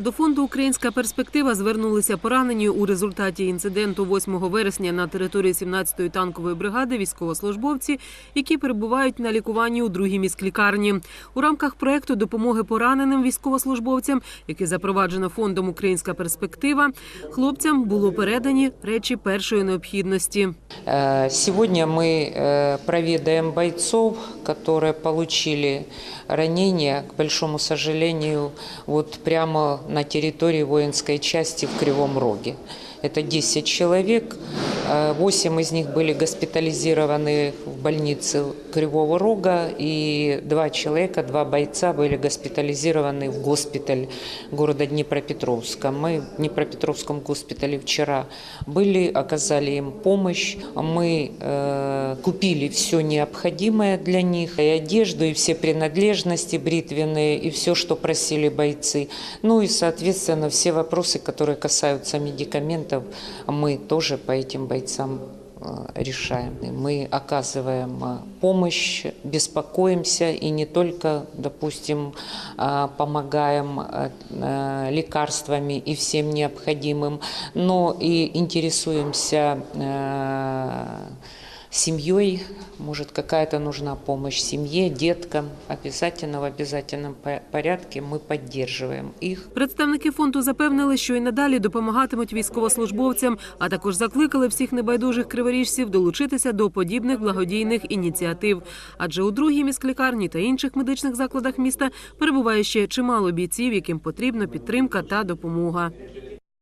До фонду Українська перспектива звернулися поранені у результаті інциденту 8 вересня на території 17-ї танкової бригади військовослужбовці, які перебувають на лікуванні у другій міськлікарні. У рамках проекту допомоги пораненим військовослужбовцям, який запроваджено фондом Українська перспектива, хлопцям було передані речі першої необхідності. Э, Сегодня мы э, проведаем бойцов, которые получили ранения, к большому сожалению, вот прямо на территории воинской части в Кривом Роге. Это 10 человек, 8 из них были госпитализированы в больнице Кривого Рога, и 2 человека, 2 бойца были госпитализированы в госпиталь города Днепропетровска. Мы в Днепропетровском госпитале вчера были, оказали им помощь. Мы э, купили все необходимое для них, и одежду, и все принадлежности бритвенные, и все, что просили бойцы. Ну и, соответственно, все вопросы, которые касаются медикаментов, мы тоже по этим бойцам э, решаем. Мы оказываем э, помощь, беспокоимся и не только, допустим, э, помогаем лекарствами и всем необходимым, но и интересуемся семьей, может какая-то нужна помощь семье, деткам, обязательно в обязательном по- порядке мы поддерживаем их. Представники фонду запевнили, що і надалі допомагатимуть військовослужбовцям, а також закликали всіх небайдужих криворіжців долучитися до подібних благодійних ініціатив. Адже у другій міськлікарні та інших медичних закладах міста перебуває ще чимало бійців, яким потрібна підтримка та допомога.